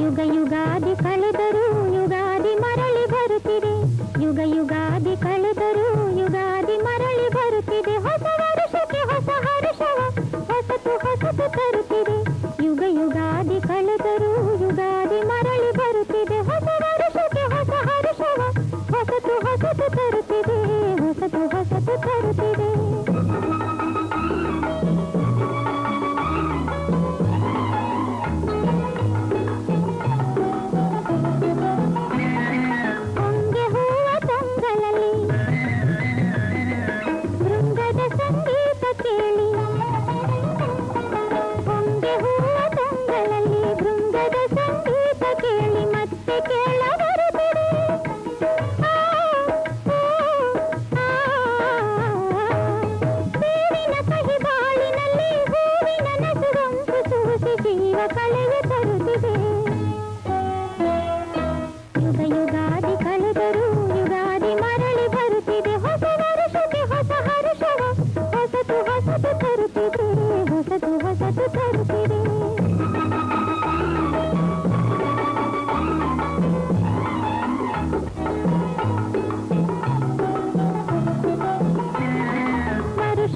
ಯುಗ ಯುಗಾದಿ ಕಳೆದರು ಯುಗಾದಿ ಮರಳಿ ಬರುತ್ತಿದೆ ಯುಗ ಯುಗಾದಿ ಕಳೆದರು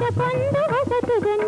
ಹೊಸತು ಹೊಸತುಗನ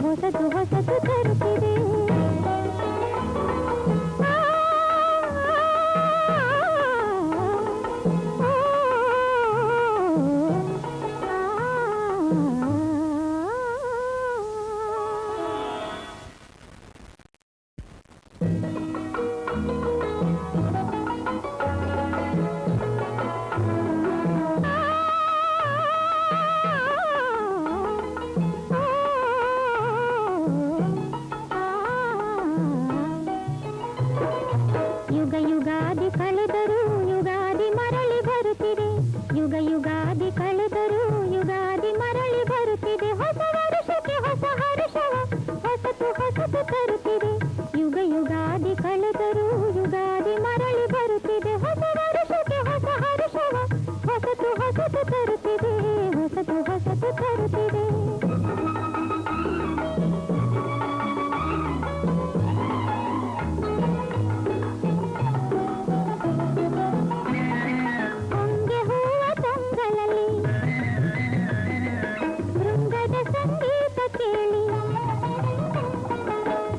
ಹೊಸದು ಹೊಸ ಬರು ಯುಗಾದಿ ಮರಳಿ ಬರುತ್ತಿದೆ ಹೊಸ ವರುಷಕ್ಕೆ ಹೊಸ ಹರುಷವ ಹೊಸತು ಹೊಸತು ತರುತ್ತಿದೆ ಹೊಸತು ಹೊಸತು ತರುತ್ತಿದೆ ಸಂಗೀತ ಕೇಳಿ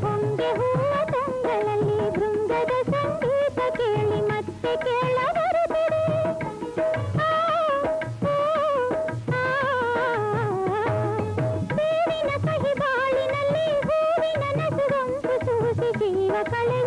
ಹೊಂಗೆ ಹೂವ ತಂಗಳಲ್ಲಿ ಸುಂದರ ಸಂಗೀತ ಕೇಳಿ ಮತ್ತೆ ಕೇಳಬರುತ್ತದೆ ಬೇವಿನ ಕಹಿಬಾಳಿನಲ್ಲಿ ಹೂವಿನ ನಸುಗಂಪು ಸೂಸಿ ಜೀವ ಕಳೆ